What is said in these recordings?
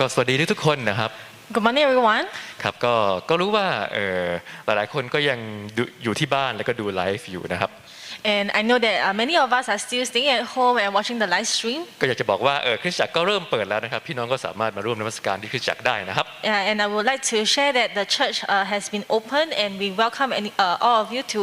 ก็ก็สวัสดีทุกๆคนนะครับ Good morning, everyone. ครับก็ก็รู้ว่าเออหลายๆคนก็ยังดูอยู่ที่บ้านแล้วก็ดูไลฟ์อยู่นะครับ And I know that uh, many of us are still staying at home and watching the live stream. ก็อยากจะบอกว่าเออคริสตจักรก็เริ่มเปิดแล้วนะครับ พี่น้องก็สามารถมาร่วมนมัสการที่คริสตจักรได้นะครับ Uh, and I would like to share that the church uh, has been open and we welcome any, uh, all of you to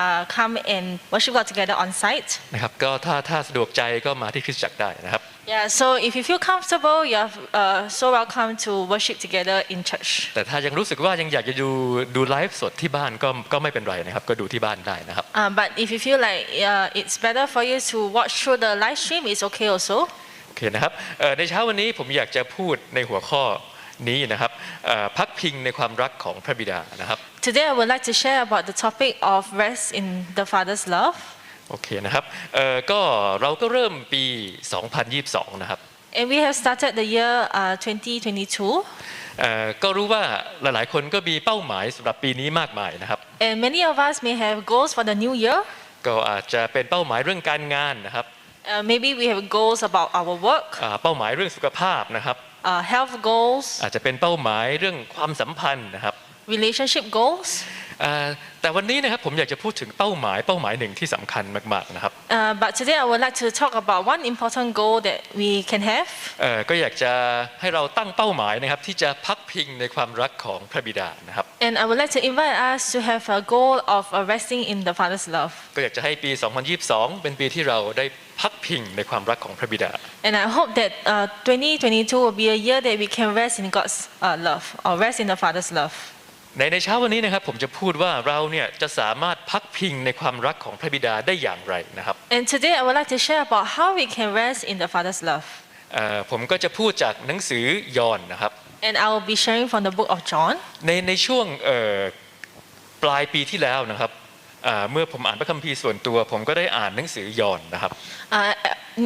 uh, come and worship God together on site. นะครับก็ถ้าถ้าสะดวกใจก็มาที่คริสตจักรได้นะครับ Yeah, so if you feel comfortable, you're uh, so welcome to worship together in church. แต่ถ้ายังรู้สึกว่ายังอยากจะดูดูไลฟ์สดที่บ้านก็ก็ไม่เป็นไรนะครับ ก็ดูที่บ้านได้นะครับ Uh, but if you feel like uh, it's better for you to watch through the live stream, it's okay also. โอเคนะครับเอ่อในเช้าวันนี้ผมอยากจะพูดในหัวข้อนี้นะครับเอ่อพักพิงในความรักของพระบิดานะครับ Today, I would like to share about the topic of rest in the Father's love. โอเคนะครับเอ่อก็เราก็เริ่มปี 2022 นะครับ And we have started the year uh, 2022. เอ่อก็รู้ว่าหลายๆ คนก็มีเป้าหมายสำหรับปีนี้มากมายนะครับ And many of us may have goals for the new year. ก็อาจจะเป็นเป้าหมายเรื่องการงานนะครับ Uh, maybe we have goals about our work, อ่าเป้าหมายเรื่องสุขภาพนะครับ uh, health goals, อาจจะเป็นเป้าหมายเรื่องความสัมพันธ์นะครับ relationship goals. อ่าแต่วันนี้นะครับผมอยากจะพูดถึงเป้าหมายเป้าหมายหนึ่งที่สำคัญมากๆนะครับ Uh, but today, I would like to talk about one important goal that we can have. เอ่อก็อยากจะให้เราตั้งเป้าหมายนะครับที่จะพักพิงในความรักของพระบิดานะครับ And I would like to invite us to have a goal of uh, resting in the Father's love. ก็อยากจะให้ปี 2022 เป็นปีที่เราได้พักพิงในความรักของพระบิดา And I hope that uh, 2022 will be a year that we can rest in God's uh, love or rest in the Father's love. ในในเช้าวันนี้นะครับผมจะพูดว่าเราเนี่ยจะสามารถพักพิงในความรักของพระบิดาได้อย่างไรนะครับ And today, I would like to share about how we can rest in the Father's love. เอ่อผมก็จะพูดจากหนังสือยอห์นนะครับ And I will be sharing from the book of John. ในในช่วงเอ่อปลายปีที่แล้วนะครับอ่าเมื่อผมอ่านพระคัมภีร์ส่วนตัว ผมก็ได้อ่านหนังสือยอห์นนะครับ Uh,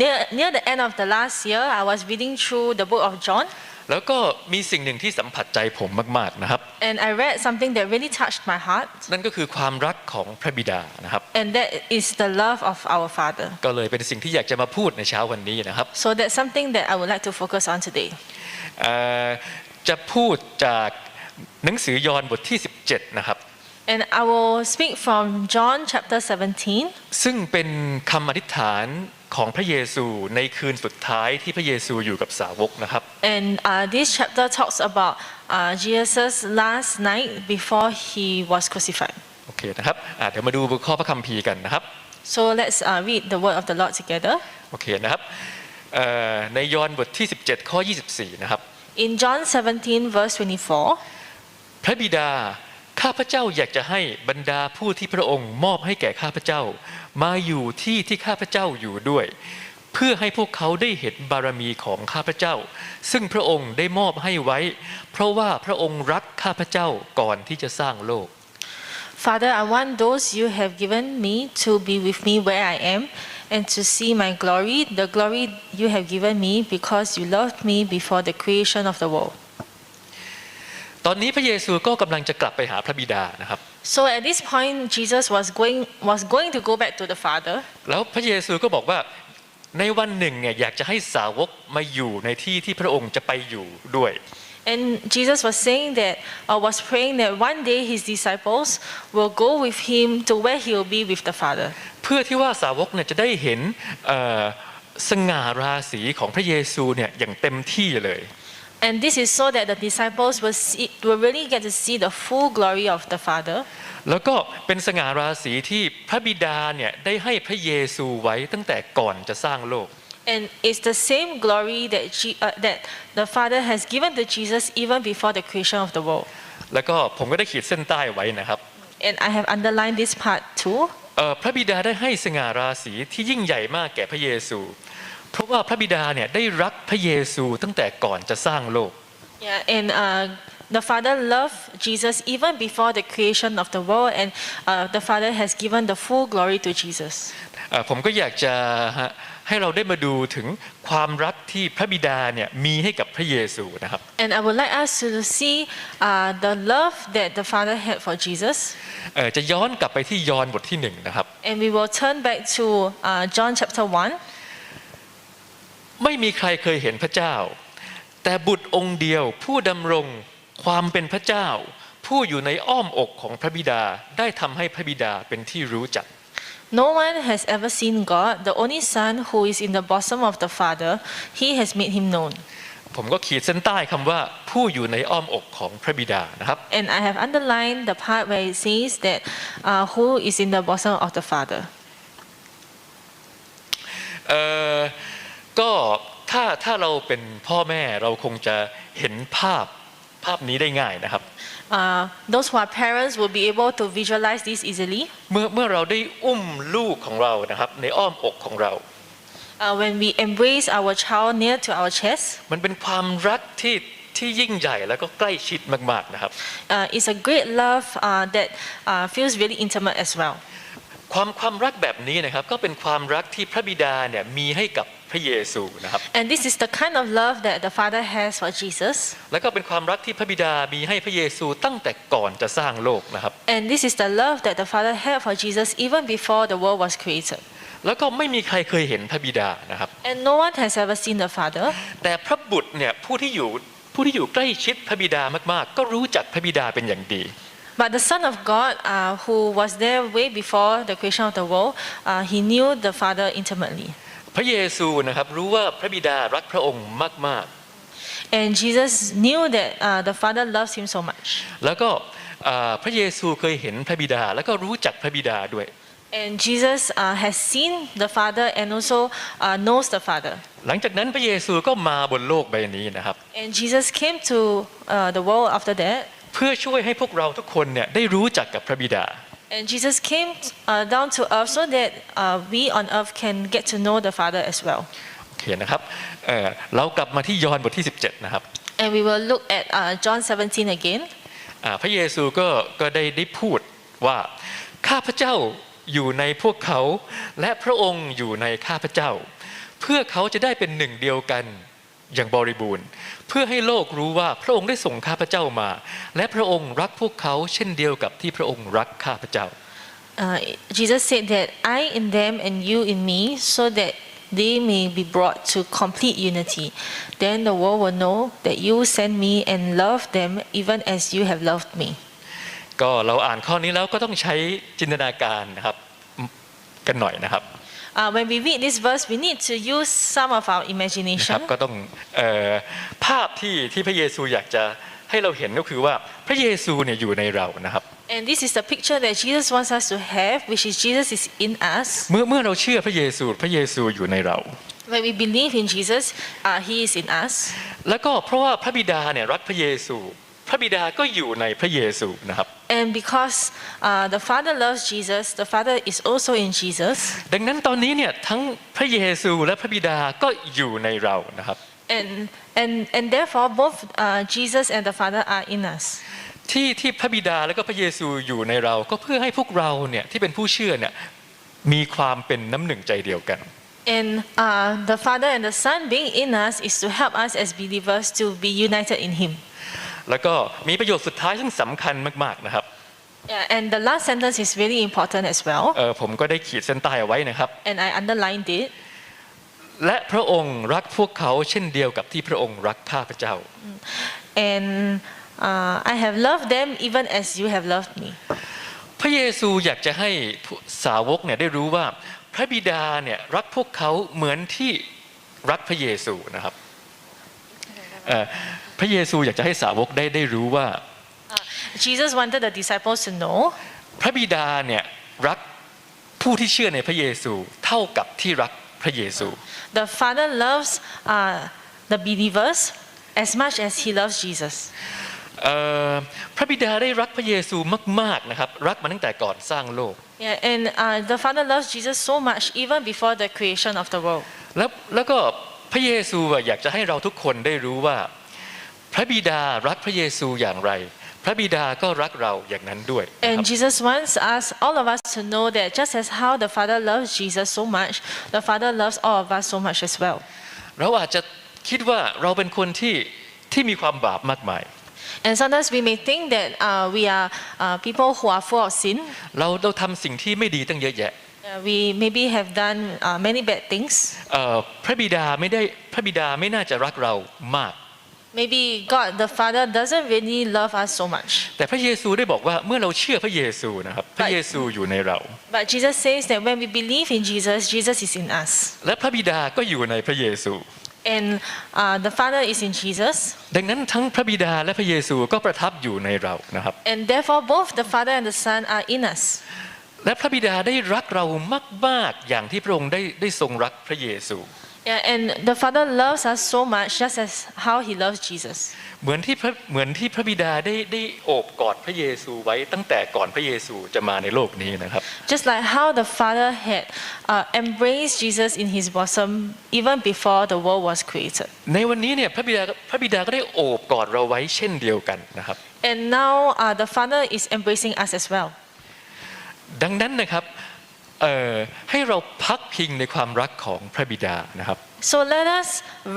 near, near the end of the last year, I was reading through the book of John, แล้วก็มีสิ่งหนึ่งที่สัมผัสใจผมมาก ๆนะครับ and I read something that really touched my heart, นั่นก็คือความรักของพระบิดานะครับ and that is the love of our Father. ก็เลยเป็นสิ่งที่อยากจะมาพูดในเช้าวันนี้นะครับ So that's something that I would like to focus on today. เอ่อจะพูดจากหนังสือยอห์นบทที่ 17 นะครับ And I will speak from John chapter 17, ซึ่งเป็นคำอธิษฐานของพระเยซูในคืนสุดท้ายที่พระเยซูอยู่กับสาวกนะครับ and uh, this chapter talks about uh, Jesus' last night before he was crucified. โอเคนะครับอะเดี๋ยวมาดูข้อพระคัมภีร์กันนะครับ So let's uh, read the word of the Lord together. โอเคนะครับเอ่อในยอห์นบทที่ 17 ข้อ 24 นะครับ In John 17, verse 24, พระบิดาข้าพเจ้าอยากจะให้บรรดาผู้ที่พระองค์มอบให้แก่ข้าพเจ้า มาอยู่ที่ที่ข้าพเจ้าอยู่ด้วย เพื่อให้พวกเขาได้เห็นบารมีของข้าพเจ้า ซึ่งพระองค์ได้มอบให้ไว้ เพราะว่าพระองค์รักข้าพเจ้าก่อนที่จะสร้างโลก Father, I want those you have given me to be with me where I am and to see my glory, the glory you have given me because you loved me before the creation of the world. ตอนนี้พระเยซูก็กำลังจะกลับไปหาพระบิดานะครับ So at this point, Jesus was going, was going to go back to the Father. แล้วพระเยซูก็บอกว่า ในวันหนึ่งเนี่ยอยากจะให้สาวกมาอยู่ในที่ที่พระองค์จะไปอยู่ด้วย And Jesus was saying that, or was praying that one day his disciples will go with him to where he will be with the Father. เพื่อที่ว่าสาวกเนี่ยจะได้เห็นเอ่อสง่าราศีของพระเยซูเนี่ยอย่างเต็มที่เลย And this is so that the disciples will, see, will really get to see the full glory of the Father. แล้วก็เป็นสง่าราศีที่พระบิดาเนี่ยได้ให้พระเยซูไว้ตั้งแต่ก่อนจะสร้างโลก And it's the same glory that, Je- uh, that the Father has given to Jesus even before the creation of the world. แล้วก็ผมก็ได้ขีดเส้นใต้ไว้นะครับ And I have underlined this part too. เอ่อพระบิดาได้ให้สง่าราศีที่ยิ่งใหญ่มากแก่พระเยซู เพราะว่าพระบิดาเนี่ยได้รักพระเยซูตั้งแต่ก่อนจะสร้างโลก Yeah, and uh, the Father loved Jesus even before the creation of the world, and uh, the Father has given the full glory to Jesus. เอ่อผมก็อยากจะฮะให้เราได้มาดูถึงความรักที่พระบิดาเนี่ยมีให้กับพระเยซูนะครับ And I would like us to see uh, the love that the Father had for Jesus. เอ่อจะย้อนกลับไปที่ยอห์นบทที่หนึ่งนะครับ And we will turn back to uh, John chapter 1. ไม่มีใครเคยเห็นพระเจ้า แต่บุตรองค์เดียวผู้ดำรงความเป็นพระเจ้า ผู้อยู่ในอ้อมอกของพระบิดาได้ทำให้พระบิดาเป็นที่รู้จัก No one has ever seen God, the only Son who is in the bosom of the Father, he has made him known. ผมก็ขีดเส้นใต้คำว่าผู้อยู่ในอ้อมอกของพระบิดานะครับ And I have underlined the part where it says that uh, who is in the bosom of the Father. เอ่อ ก็ถ้าถ้าเราเป็นพ่อแม่เราคงจะเห็นภาพภาพนี้ได้ง่ายนะครับ Uh, those who are parents will be able to visualize this easily. เมื่อเมื่อเราได้อุ้มลูกของเรานะครับในอ้อมอกของเรา Uh, when we embrace our child near to our chest, มันเป็นความรักที่ที่ยิ่งใหญ่แล้วก็ใกล้ชิดมากๆนะครับ uh, it's a great love uh, that uh, feels really intimate as well. ความความรักแบบนี้นะครับก็เป็นความรักที่พระบิดาเนี่ยมีให้กับ พระเยซูนะครับ And this is the kind of love that the Father has for Jesus. แล้วก็เป็นความรักที่พระบิดามีให้พระเยซูตั้งแต่ก่อนจะสร้างโลกนะครับ And this is the love that the Father had for Jesus even before the world was created. แล้วก็ไม่มีใครเคยเห็นพระบิดานะครับ And no one has ever seen the Father. แต่พระบุตรเนี่ยผู้ที่อยู่ผู้ที่อยู่ใกล้ชิดพระบิดามากๆ ก็รู้จักพระบิดาเป็นอย่างดี But the Son of God, uh, who was there way before the creation of the world, uh, he knew the Father intimately. พระเยซูนะครับรู้ว่าพระบิดารักพระองค์มาก And Jesus knew that uh, the Father loves him so much. ๆแล้วก็อ่าพระเยซูเคยเห็นพระบิดาแล้วก็รู้จักพระบิดาด้วย And Jesus uh, has seen the Father and also uh, knows the Father. หลังจากนั้นพระเยซูก็มาบนโลกใบนี้นะครับ And Jesus came to uh, the world after that. เพื่อช่วยให้พวกเราทุกคนเนี่ยได้รู้จักกับพระบิดา And Jesus came uh, down to earth so that uh, we on earth can get to know the Father as well. โอเคนะครับเอ่อเรากลับมาที่ยอห์นบทที่ 17 นะครับ And we will look at uh, John 17 again. อ่าพระเยซูก็ก็ได้ได้พูดว่าข้าพเจ้าอยู่ในพวกเขา และพระองค์อยู่ในข้าพเจ้า เพื่อเขาจะได้เป็นหนึ่งเดียวกัน อย่างบริบูรณ์ เพื่อให้โลกรู้ว่าพระองค์ได้ส่งข้าพเจ้ามา และพระองค์รักพวกเขาเช่นเดียวกับที่พระองค์รักข้าพเจ้า Uh, Jesus said that I in them and you in me, so that they may be brought to complete unity. Then the world will know that you sent me and love them even as you have loved me. ก็เราอ่านข้อนี้แล้วก็ต้องใช้จินตนาการนะครับกันหน่อยนะครับ Uh, when we read this verse, we need to use some of our นะครับ imagination. ก็ต้องเออภาพที่ที่พระเยซูอยากจะให้เราเห็นก็คือว่าพระเยซูเนี่ยอยู่ในเรานะครับ And this is the picture that Jesus wants us to have, which is Jesus is in us. เมื่อเมื่อเราเชื่อพระเยซูพระเยซูอยู่ในเรา When we believe in Jesus, uh, He is in us. แล้วก็เพราะว่าพระบิดาเนี่ยรักพระเยซู พระบิดาก็อยู่ในพระเยซูนะครับ And because uh, the Father loves Jesus, the Father is also in Jesus. ดังนั้นตอนนี้เนี่ยทั้งพระเยซูและพระบิดาก็อยู่ในเรานะครับ And, and, and therefore, both uh, Jesus and the Father are in us. ที่ที่พระบิดาและก็พระเยซูอยู่ในเรา ก็เพื่อให้พวกเราเนี่ยที่เป็นผู้เชื่อเนี่ยมีความเป็นน้ำหนึ่งใจเดียวกัน And uh, the Father and the Son being in us is to help us as believers to be united in Him. แล้วก็มีประโยชน์สุดท้ายซึ่งสำคัญมากๆนะครับ Yeah, and the last sentence is really important as well. เออผมก็ได้ขีดเส้นใต้เอาไว้นะครับ And I underlined it. และพระองค์รักพวกเขาเช่นเดียวกับที่พระองค์รักข้าพเจ้า And uh, I have loved them even as you have loved me. พระเยซูอยากจะให้สาวกเนี่ยได้รู้ว่าพระบิดาเนี่ยรักพวกเขาเหมือนที่รักพระเยซูนะครับเอ่อ พระเยซูอยากจะให้สาวกได้ได้รู้ว่า Jesus wanted the disciples to know พระบิดาเนี่ยรักผู้ที่เชื่อในพระเยซูเท่ากับที่รักพระเยซู the Father loves uh, the believers as much as He loves Jesus. เอ่อพระบิดาได้รักพระเยซูมากๆนะครับรักมาตั้งแต่ก่อนสร้างโลก Yeah, and uh, the Father loves Jesus so much even before the creation of the world. แล้วแล้วก็พระเยซูอะอยากจะให้เราทุกคนได้รู้ว่า พระบิดารักพระเยซูอย่างไร พระบิดาก็รักเราอย่างนั้นด้วยนะ And ครับ Jesus wants us, all of us, to know that just as how the Father loves Jesus so much, the Father loves all of us so much as well. เราอาจจะคิดว่าเราเป็นคนที่ที่มีความบาปมากมาย And sometimes we may think that uh, we are uh, people who are full of sin. เราเราทำสิ่งที่ไม่ดีตั้งเยอะแยะ Uh, we maybe have done uh, many bad things. เอ่อพระบิดาไม่ได้พระบิดาไม่น่าจะรักเรามาก Maybe God the Father doesn't really love us so much. แต่พระเยซูได้บอกว่าเมื่อเราเชื่อพระเยซูนะครับพระเยซูอยู่ในเรา But Jesus says that when we believe in Jesus, Jesus is in us. และพระบิดาก็อยู่ในพระเยซู And uh, the Father is in Jesus. ดังนั้นทั้งพระบิดาและพระเยซูก็ประทับอยู่ในเรานะครับ And therefore, both the Father and the Son are in us. และพระบิดาได้รักเรามากๆอย่างที่พระองค์ได้ได้ทรงรักพระเยซู Yeah, and the Father loves us so much, just as how He loves Jesus. เหมือนที่พระเหมือนที่พระบิดาได้ได้โอบกอดพระเยซูไว้ตั้งแต่ก่อนพระเยซูจะมาในโลกนี้นะครับ Just like how the Father had uh, embraced Jesus in His bosom even before the world was created. ในวันนี้เนี่ยพระบิดาพระบิดาก็ได้โอบกอดเราไว้เช่นเดียวกันนะครับ And now uh, the Father is embracing us as well. ดังนั้นนะครับเอ่อ ให้เราพักพิงในความรักของพระบิดานะครับ So let us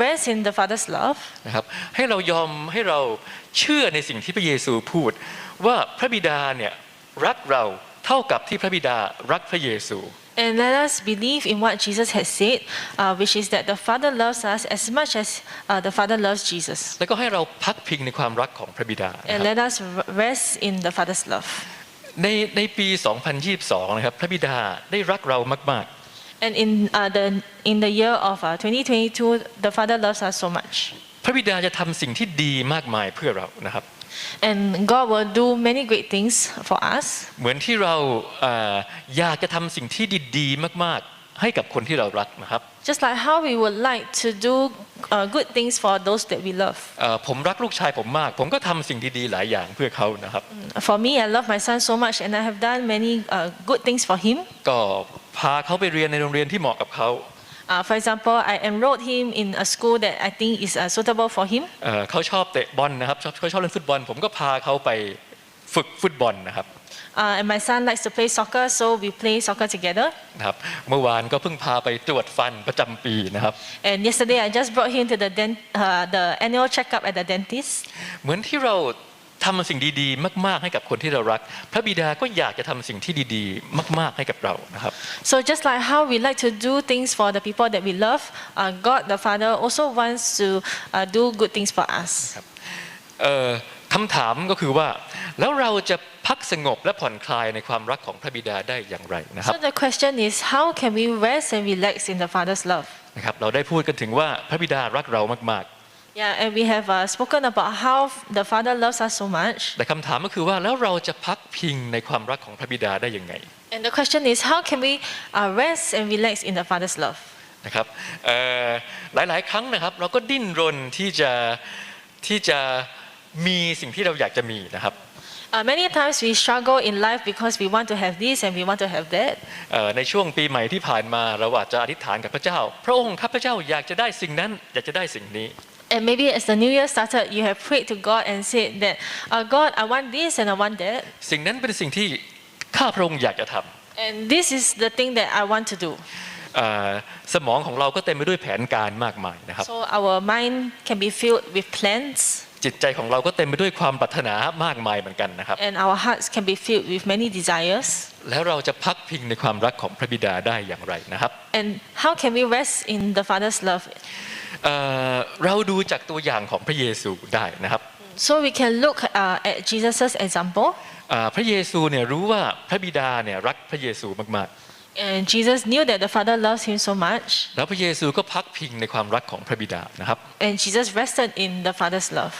rest in the Father's love นะครับให้เรายอมให้เราเชื่อในสิ่งที่พระเยซูพูด ว่าพระบิดาเนี่ยรักเราเท่ากับที่พระบิดารักพระเยซู and let us believe in what Jesus has said, uh, which is that the Father loves us as much as uh, the Father loves Jesus. แล้วก็ให้เราพักพิงในความรักของพระบิดานะ And ครับ let us r- rest in the Father's love. ในในปี 2022 นะครับ พระบิดาได้รักเรามาก And in, uh, the, in the year of uh, 2022, the Father loves us so much. ๆพระบิดาจะทำสิ่งที่ดีมากมายเพื่อเรานะครับ And God will do many great things for us. เหมือนที่เราเอ่ออยากจะทำสิ่งที่ดีๆมากๆ ให้กับคนที่เรารักนะครับ Just like how we would like to do uh, good things for those that we love. เอ่อผมรักลูกชายผมมาก ผมก็ทำสิ่งดีๆหลายอย่างเพื่อเขานะครับ For me, I love my son so much, and I have done many uh, good things for him. ก็พาเขาไปเรียนในโรงเรียนที่เหมาะกับเขา Uh, for example, I enrolled him in a school that I think is uh, suitable for him. เอ่อเขาชอบเตะบอลนะครับชอบเขาชอบเล่นฟุตบอล ผมก็พาเขาไปฝึกฟุตบอลนะครับ Uh, and my son likes to play soccer, so we play soccer together. นะครับ เมื่อวานก็เพิ่งพาไปตรวจฟันประจำปีนะครับ And yesterday, I just brought him to the, dent- uh, the annual checkup at the dentist. เหมือนที่เราทำสิ่งดีๆ มาก ๆ ให้กับคนที่เรารัก พระบิดาก็อยากจะทำสิ่งที่ดีๆ มาก ๆ ให้กับเรานะครับ So just like how we like to do things for the people that we love, uh, God the Father also wants to uh, do good things for us. เอ่อ คำถามก็คือว่าแล้วเราจะพักสงบและผ่อนคลายในความรักของพระบิดาได้อย่างไรนะครับ So the question is, how can we rest and relax in the Father's love? นะครับเราได้พูดกันถึงว่าพระบิดารักเรามาก Yeah, and we have uh, spoken about how the Father loves us so much. ๆแต่คำถามก็คือว่าแล้วเราจะพักพิงในความรักของพระบิดาได้ยังไง And the question is, how can we uh, rest and relax in the Father's love? นะครับเอ่อหลายๆ ครั้งนะครับ เราก็ดิ้นรนที่จะที่จะ มีสิ่งที่เราอยากจะมีนะครับ Uh, many times we struggle in life because we want to have this and we want to have that. เอ่อในช่วงปีใหม่ที่ผ่านมาเราอาจจะอธิษฐานกับพระเจ้า พระองค์ข้าพระเจ้าอยากจะได้สิ่งนั้นอยากจะได้สิ่งนี้ And maybe as the new year started, you have prayed to God and said that, uh, God, I want this and I want that. สิ่งนั้นเป็นสิ่งที่ข้าพระองค์อยากจะทำ And this is the thing that I want to do. เอ่อสมองของเราก็เต็มไปด้วยแผนการมากมายนะครับ So our mind can be filled with plans จิตใจของเราก็เต็มไปด้วยความปรารถนามากมายเหมือนกันนะครับ and our hearts can be filled with many desires. แล้วเราจะพักพิงในความรักของพระบิดาได้อย่างไรนะครับ And how can we rest in the Father's love? เอ่อเราดูจากตัวอย่างของพระเยซูได้นะครับ So we can look uh, at Jesus' example. อ่าพระเยซูเนี่ยรู้ว่าพระบิดาเนี่ยรักพระเยซูมาก And Jesus knew that the Father loves him so much. ๆ แล้วพระเยซูก็พักพิงในความรักของพระบิดานะครับ And Jesus rested in the Father's love.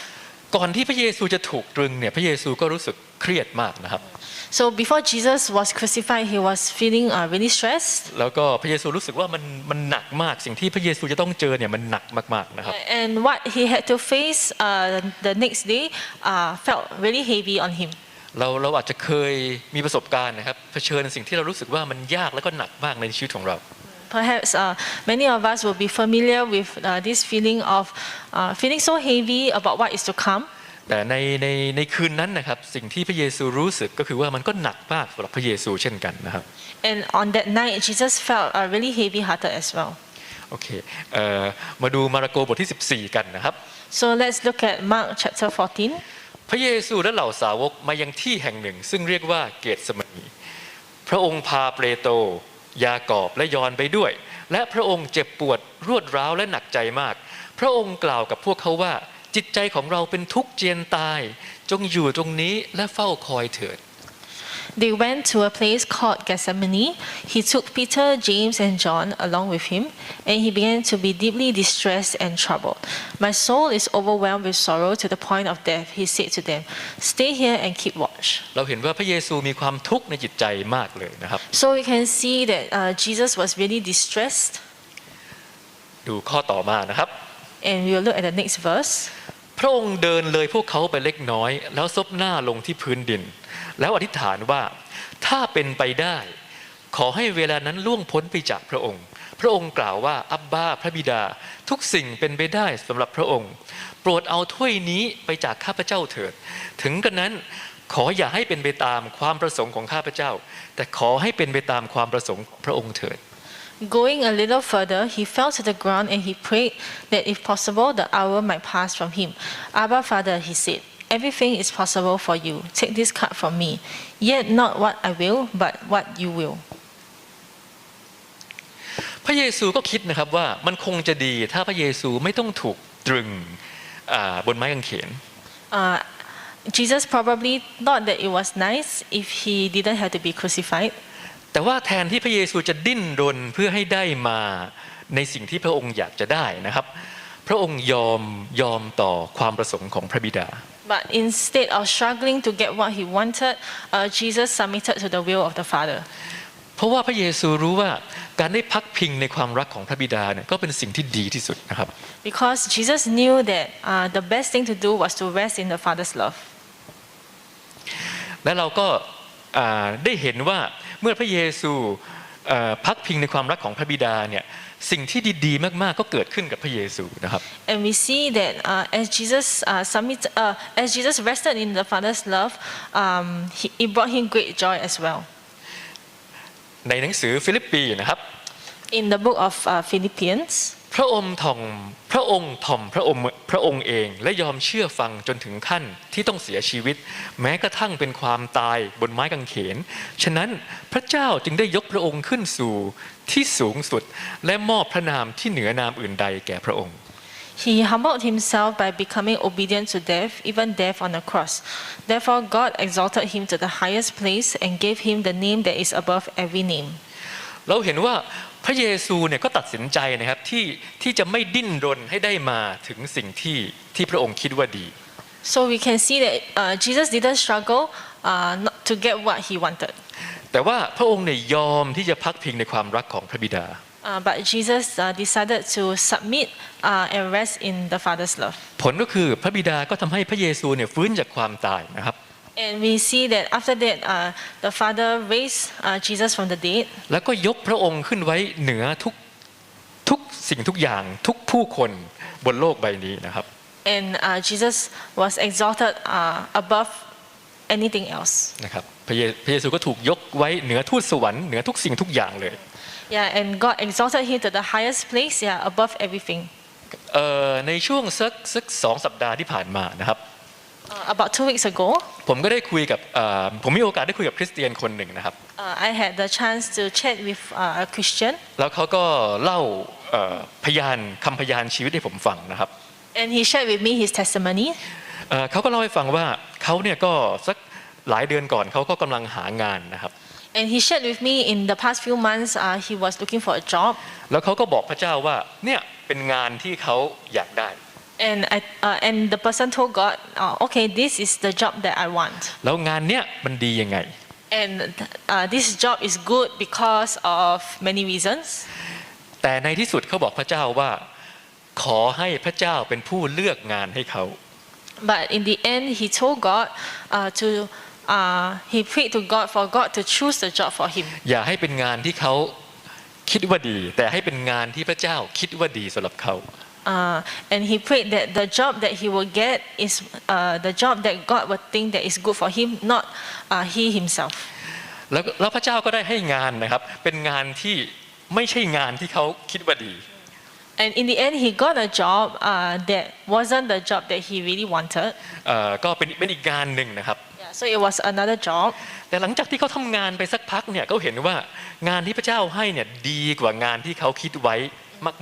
ก่อนที่พระเยซูจะถูกตรึงเนี่ยพระเยซูก็รู้สึกเครียดมากนะครับ So before Jesus was crucified, he was feeling uh, really stressed. แล้วก็พระเยซูรู้สึกว่ามันมันหนักมากสิ่งที่พระเยซูจะต้องเจอเนี่ยมันหนักมากๆนะครับ And what he had to face uh, the next day uh, felt really heavy on him. เราเราอาจจะเคยมีประสบการณ์นะครับเผชิญสิ่งที่เรารู้สึกว่ามันยากแล้วก็หนักมากในชีวิตของเรา Perhaps uh, many of us will be familiar with uh, this feeling of uh, feeling so heavy about what is to come. แต่ในในในคืนนั้นนะครับสิ่งที่พระเยซูรู้สึกก็คือว่ามันก็หนักมากสำหรับพระเยซูเช่นกันนะครับ And on that night, Jesus felt uh, really heavy-hearted as well. โอเคเอ่อมาดูมาระโกบทที่ 14 กันนะครับ So let's look at Mark chapter 14. พระเยซูและเหล่าสาวกมายังที่แห่งหนึ่ง ซึ่งเรียกว่าเกตสมนี พระองค์พาเปโตรยากอบและยอนไปด้วย และพระองค์เจ็บปวดรวดร้าวและหนักใจมาก พระองค์กล่าวกับพวกเขาว่าจิตใจของเราเป็นทุกข์เจียนตาย จงอยู่ตรงนี้และเฝ้าคอยเถิด They went to a place called Gethsemane. He took Peter, James, and John along with him, and he began to be deeply distressed and troubled. My soul is overwhelmed with sorrow to the point of death, he said to them. Stay here and keep watch. เราเห็นว่าพระเยซูมีความทุกข์ในจิตใจมากเลยนะครับ So we can see that uh, Jesus was really distressed. ดูข้อต่อมานะครับ And we will look at the next verse. พระองค์เดินเลยพวกเขาไปเล็กน้อย แล้วซบหน้าลงที่พื้นดิน แล้วอธิษฐานว่าถ้าเป็นไปได้ ขอให้เวลานั้นล่วงพ้นไปจากพระองค์ พระองค์กล่าวว่าอับบาพระบิดา ทุกสิ่งเป็นไปได้สำหรับพระองค์ โปรดเอาถ้วยนี้ไปจากข้าพเจ้าเถิด ถึงกระนั้นขออย่าให้เป็นไปตามความประสงค์ของข้าพเจ้า แต่ขอให้เป็นไปตามความประสงค์พระองค์เถิด Going a little further, he fell to the ground and he prayed that if possible, the hour might pass from him. Abba, Father, he said, everything is possible for you. Take this cup from me. Yet not what I will, but what you will. พระเยซูก็คิดนะครับว่ามันคงจะดีถ้าพระเยซูไม่ต้องถูกตรึงอ่าบนไม้กางเขน Uh, Jesus probably thought that it was nice if he didn't have to be crucified. แต่ว่าแทนที่พระเยซูจะดิ้นรนเพื่อให้ได้มาในสิ่งที่พระองค์อยากจะได้นะครับ พระองค์ยอมยอมต่อความประสงค์ของพระบิดา But instead of struggling to get what he wanted, uh, Jesus submitted to the will of the Father. เพราะว่าพระเยซูรู้ว่าการได้พักพิงในความรักของพระบิดาเนี่ยก็เป็นสิ่งที่ดีที่สุดนะครับ Because Jesus knew that uh, the best thing to do was to rest in the Father's love. และเราก็อ่าได้เห็นว่า เมื่อพระเยซูเอ่อพักพิงในความรักของพระบิดาเนี่ยสิ่งที่ดีๆมากๆก็เกิดขึ้นกับพระเยซูนะครับ And we see that uh, as Jesus uh, submit, uh, as Jesus rested in the Father's love, um, he, it brought him great joy as well. ในหนังสือฟิลิปปีนะครับ In the book of uh, Philippians, พระองค์ถ่อมพระองค์ถ่อมพระองค์พระองค์เองและยอมเชื่อฟังจนถึงขั้นที่ต้องเสียชีวิต แม้กระทั่งเป็นความตายบนไม้กางเขน ฉะนั้นพระเจ้าจึงได้ยกพระองค์ขึ้นสู่ที่สูงสุด และมอบพระนามที่เหนือนามอื่นใดแก่พระองค์ he humbled himself by becoming obedient to death, even death on the cross. Therefore, God exalted him to the highest place and gave him the name that is above every name. เราเห็นว่า พระเยซูเนี่ยก็ตัดสินใจนะครับที่ที่จะไม่ดิ้นรนให้ได้มาถึงสิ่งที่ที่พระองค์คิดว่าดี So we can see that uh, Jesus didn't struggle uh, not to get what he wanted. แต่ว่าพระองค์เนี่ยยอมที่จะพักพิงในความรักของพระบิดา Uh, but Jesus uh, decided to submit uh, and rest in the Father's love. ผลก็คือพระบิดาก็ทำให้พระเยซูเนี่ยฟื้นจากความตายนะครับ And we see that after that, uh, the Father raised uh, Jesus from the dead แล้วก็ยกพระองค์ขึ้นไว้เหนือทุกทุกสิ่งทุกอย่างทุกผู้คนบนโลกใบนี้นะครับ and uh, Jesus was exalted uh, above anything else. นะครับพระเยพระเยซูก็ถูกยกไว้เหนือทูตสวรรค์เหนือทุกสิ่งทุกอย่างเลย Yeah, and God exalted him to the highest place, yeah, above everything. เอ่อในช่วงสักสักสองสัปดาห์ที่ผ่านมานะครับ Uh, about two weeks ago, ผมก็ได้คุยกับเอ่อผมมีโอกาสได้คุยกับคริสเตียนคนหนึ่งนะครับ uh, I had the chance to chat with uh, a Christian, แล้วเขาก็เล่าเอ่อพยานคำพยานชีวิตให้ผมฟังนะครับ and he shared with me his testimony. เอ่อเขาก็เล่าให้ฟังว่าเขาเนี่ยก็สักหลายเดือนก่อนเขาก็กำลังหางานนะครับ And he shared with me in the past few months uh, he was looking for a job. แล้วเขาก็บอกพระเจ้าว่าเนี่ยเป็นงานที่เขาอยากได้ And, I, uh, and the person told God, uh, okay, this is the job that I want. แล้วงานเนี้ยมันดียังไง And uh, this job is good because of many reasons. แต่ในที่สุดเขาบอกพระเจ้าว่า ขอให้พระเจ้าเป็นผู้เลือกงานให้เขา But in the end, he told God uh, to, uh, he prayed to God for God to choose the job for him. อย่าให้เป็นงานที่เขาคิดว่าดี แต่ให้เป็นงานที่พระเจ้าคิดว่าดีสำหรับเขา Uh, and he prayed that the job that he will get is uh, the job that God would think that is good for him, not uh, he himself. แล้วแล้วพระเจ้าก็ได้ให้งานนะครับ เป็นงานที่ไม่ใช่งานที่เขาคิดว่าดี And in the end, he got a job uh, that wasn't the job that he really wanted. เอ่อก็เป็นเป็นอีกงานหนึ่งนะครับ Yeah, so it was another job. แต่หลังจากที่เขาทำงานไปสักพักเนี่ยเขาเห็นว่างานที่พระเจ้าให้เนี่ยดีกว่างานที่เขาคิดไว้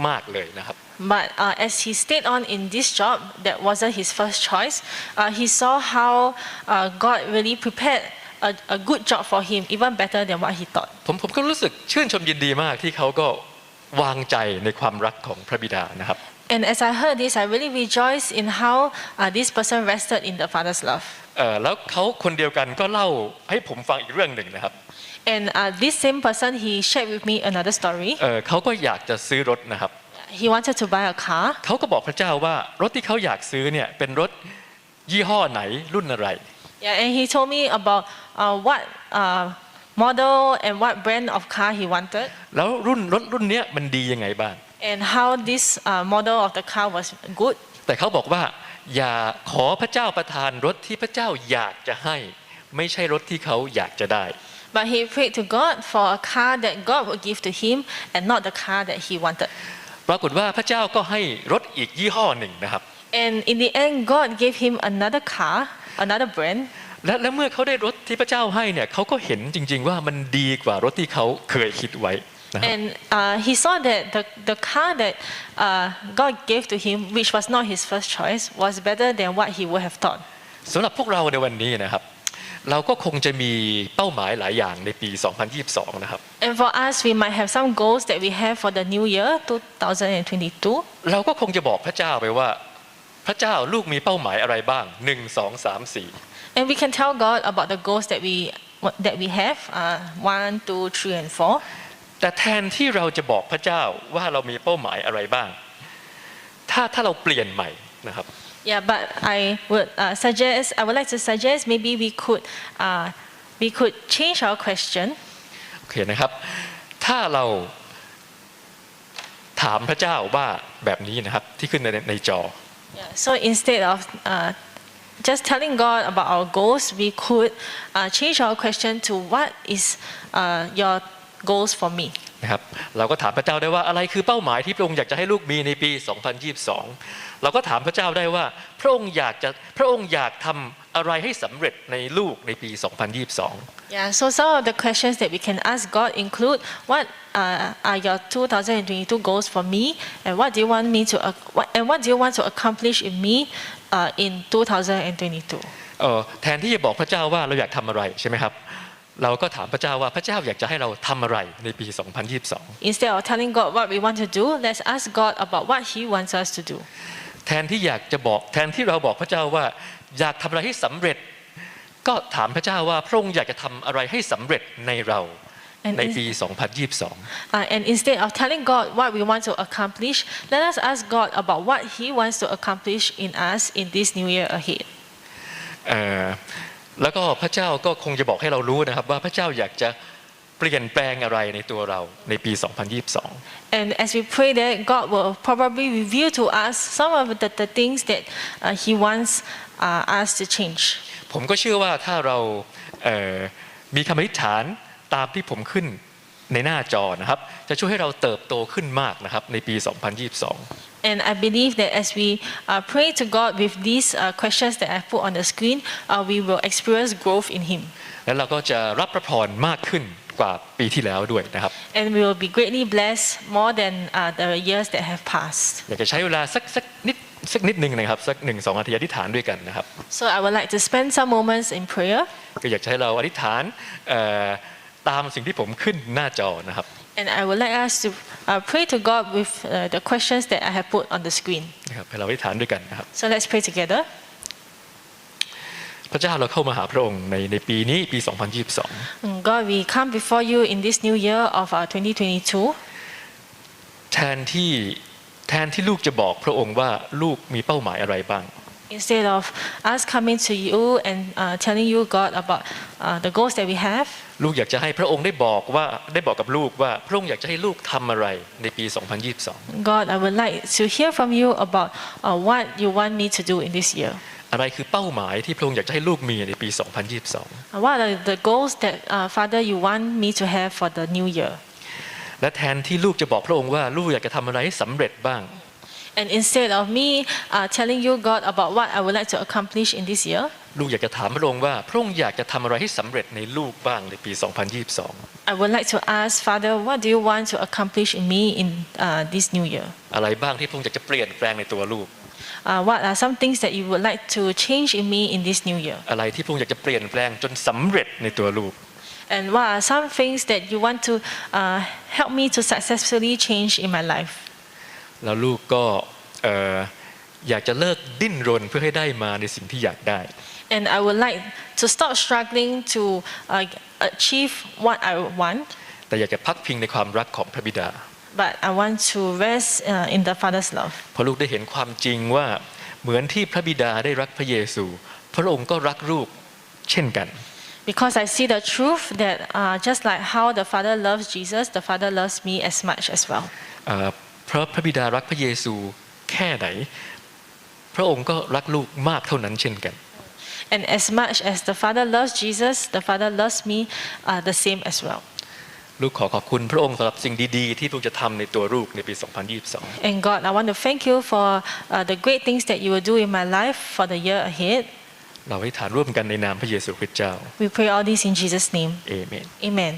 มาก ๆเลยนะครับ But uh, as he stayed on in this job that wasn't his first choice, uh, he saw how uh, God really prepared a, a good job for him, even better than what he thought. ผมผมก็รู้สึกชื่นชมยินดีมากที่เขาก็วางใจในความรักของพระบิดานะครับ And as I heard this, I really rejoiced in how uh, this person rested in the Father's love. เอ่อแล้วเขาคนเดียวกันก็เล่าให้ผมฟังอีกเรื่องหนึ่งนะครับ And uh, this same person, he shared with me another story. เอ่อเขาก็อยากจะซื้อรถนะครับ He wanted to buy a car. เขาก็บอกพระเจ้าว่ารถที่เขาอยากซื้อเนี่ยเป็นรถยี่ห้อไหนรุ่นอะไร Yeah, and he told me about uh, what uh, model and what brand of car he wanted, แล้วรุ่นรถรุ่นเนี้ยมันดียังไงบ้าง and how this uh, model of the car was good. แต่เขาบอกว่าอย่าขอพระเจ้าประทานรถที่พระเจ้าอยากจะให้ ไม่ใช่รถที่เขาอยากจะได้ But he prayed to God for a car that God would give to him and not the car that he wanted. ปรากฏว่าพระเจ้าก็ให้รถอีกยี่ห้อหนึ่งนะครับ And in the end, God gave him another car, another brand. และและเมื่อเขาได้รถที่พระเจ้าให้เนี่ยเขาก็เห็นจริง ๆ ว่ามันดีกว่ารถที่เขาเคยคิดไว้นะครับ And uh, he saw that the, the car that uh, God gave to him, which was not his first choice, was better than what he would have thought. สำหรับพวกเราในวันนี้นะครับ เราก็คงจะมีเป้าหมายหลายอย่างในปี 2022 นะครับ And for us, we might have some goals that we have for the new year, 2022. เราก็คงจะบอกพระเจ้าไปว่า พระเจ้าลูกมีเป้าหมายอะไรบ้าง 1 2 3 4 And we can tell God about the goals that we, that we have, uh, one, two, three, and four. แต่แทนที่เราจะบอกพระเจ้าว่าเรามีเป้าหมายอะไรบ้าง ถ้าถ้าเราเปลี่ยนใหม่นะครับ Yeah, but I would uh, suggest, I would like to suggest maybe we could, uh, we could change our question. โอเคนะครับ ถ้าเราถามพระเจ้าว่าแบบนี้นะครับที่ขึ้นในในจอ Yeah, so instead of uh, just telling God about our goals, we could uh, change our question to what is uh, your goals for me? นะครับเราก็ถามพระเจ้าได้ว่าอะไรคือเป้าหมายที่พระองค์อยากจะให้ลูกมีในปี 2022 เราก็ถามพระเจ้าได้ว่า พระองค์อยากจะพระองค์อยากทำอะไรให้สำเร็จในลูกในปี 2022 Yeah, so some of the questions that we can ask God include what uh, are your 2022 goals for me, and what do you want me to, ac- what, and what do you want to accomplish in me uh, in 2022? เออแทนที่จะบอกพระเจ้าว่าเราอยากทำอะไรใช่ไหมครับ เราก็ถามพระเจ้าว่าพระเจ้าอยากจะให้เราทำอะไรในปี 2022 Instead of telling God what we want to do, let's ask God about what He wants us to do. แทนที่อยากจะบอกแทนที่เราบอกพระเจ้าว่า อยากทำอะไรให้สำเร็จ ก็ถามพระเจ้าว่าพระองค์อยากจะทำอะไรให้สำเร็จในเรา And ใน is- ปี 2022 Uh, and instead of telling God what we want to accomplish, let us ask God about what He wants to accomplish in us in this new year ahead. เอ่อแล้วก็พระเจ้าก็คงจะบอกให้เรารู้นะครับว่าพระเจ้าอยากจะเปลี่ยนแปลงอะไรในตัวเราในปี 2022 And as we pray that, God will probably reveal to us some of the, the things that uh, He wants uh, us to change. ผมก็เชื่อว่าถ้าเราเอ่อมีคำอธิษฐานตามที่ผมขึ้นในหน้าจอนะครับ จะช่วยให้เราเติบโตขึ้นมากนะครับในปี 2022 And I believe that as we uh, pray to God with these uh, questions that I put on the screen, uh, we will experience growth in Him. และเราก็จะรับพระพรมากขึ้นกว่าปีที่แล้วด้วยนะครับ And we will be greatly blessed more than uh, the years that have passed. อยากจะใช้เวลาสักสักนิดสักนิดหนึ่งนะครับสักหนึ่งสองนาทีอธิษฐานด้วยกันนะครับ So I would like to spend some moments in prayer. ก็อยากจะให้เราอธิษฐานเอ่อตามสิ่งที่ผมขึ้นหน้าจอนะครับ And I would like us to uh, pray to God with uh, the questions that I have put on the screen. นะครับให้เราอธิษฐานด้วยกันนะครับ So let's pray together. พระเจ้าเราเข้ามาหาพระองค์ในในปีนี้ปี 2022 Mm, God, we come before you in this new year of uh, 2022. แทนที่แทนที่ลูกจะบอกพระองค์ว่าลูกมีเป้าหมายอะไรบ้าง Instead of us coming to you and uh, telling you, God, about uh, the goals that we have, ลูกอยากจะให้พระองค์ได้บอกว่าได้บอกกับลูกว่าพระองค์อยากจะให้ลูกทำอะไรในปี 2022 God, I would like to hear from you about uh, what you want me to do in this year. อะไรคือเป้าหมายที่พระองค์อยากจะให้ลูกมีในปี 2022 Uh, What are the goals that, uh, Father, you want me to have for the new year? และแทนที่ลูกจะบอกพระองค์ว่าลูกอยากจะทำอะไรให้สำเร็จบ้าง And instead of me uh, telling you, God, about what I would like to accomplish in this year, ลูกอยากจะถามพระองค์ว่า พระองค์อยากจะทำอะไรให้สำเร็จในลูกบ้างในปี 2022 I would like to ask, Father, what do you want to accomplish in me in uh, this new year? อะไรบ้างที่พระองค์อยากจะเปลี่ยนแปลงในตัวลูก Uh, what are some things that you would like to change in me in this new year? อะไรที่พระองค์อยากจะเปลี่ยนแปลงจนสำเร็จในตัวลูก And what are some things that you want to uh, help me to successfully change in my life? แล้วลูกก็เอ่ออยากจะเลิกดิ้นรนเพื่อให้ได้มาในสิ่งที่อยากได้ And I would like to stop struggling to uh, achieve what I want, แต่อยากจะพักพิงในความรักของพระบิดา but I want to rest uh, in the Father's love. เพราะลูกได้เห็นความจริงว่าเหมือนที่พระบิดาได้รักพระเยซู พระองค์ก็รักลูกเช่นกัน Because I see the truth that uh, just like how the Father loves Jesus, the Father loves me as much as well. เอ่อเพราะพระบิดารักพระเยซูแค่ไหน พระองค์ก็รักลูกมากเท่านั้นเช่นกัน And as much as the Father loves Jesus, the Father loves me uh, the same as well. ลูกขอขอบคุณพระองค์สำหรับสิ่งดีๆ ที่พระองค์จะทำในตัวลูกในปี 2022 And God, I want to thank you for uh, the great things that you will do in my life for the year ahead. เราให้ฐานร่วมกันในนามพระเยซูคริสต์เจ้า We pray all this in Jesus' name. เอเมน Amen.